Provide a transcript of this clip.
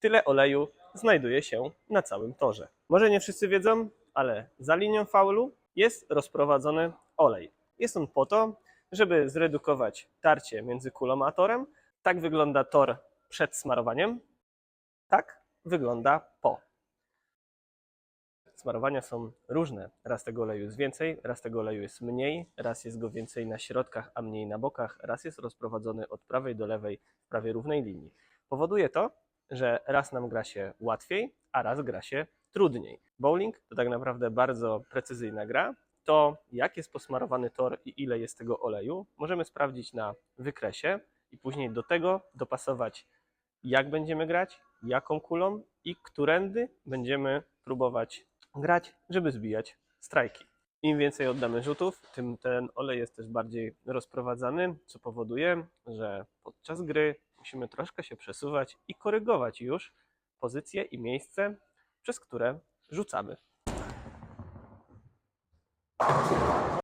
tyle oleju znajduje się na całym torze. Może nie wszyscy wiedzą, ale za linią faulu jest rozprowadzony olej. Jest on po to, żeby zredukować tarcie między kulą a torem. Tak wygląda tor przed smarowaniem. Tak wygląda po. Smarowania są różne. Raz tego oleju jest więcej, raz tego oleju jest mniej, raz jest go więcej na środkach, a mniej na bokach, raz jest rozprowadzony od prawej do lewej w prawie równej linii. Powoduje to, że raz nam gra się łatwiej, a raz gra się trudniej. Bowling to tak naprawdę bardzo precyzyjna gra. To, jak jest posmarowany tor i ile jest tego oleju, możemy sprawdzić na wykresie i później do tego dopasować, jak będziemy grać, jaką kulą i którędy będziemy próbować grać, żeby zbijać strajki. Im więcej oddamy rzutów, tym ten olej jest też bardziej rozprowadzany, co powoduje, że podczas gry musimy troszkę się przesuwać i korygować już pozycję i miejsce, przez które rzucamy.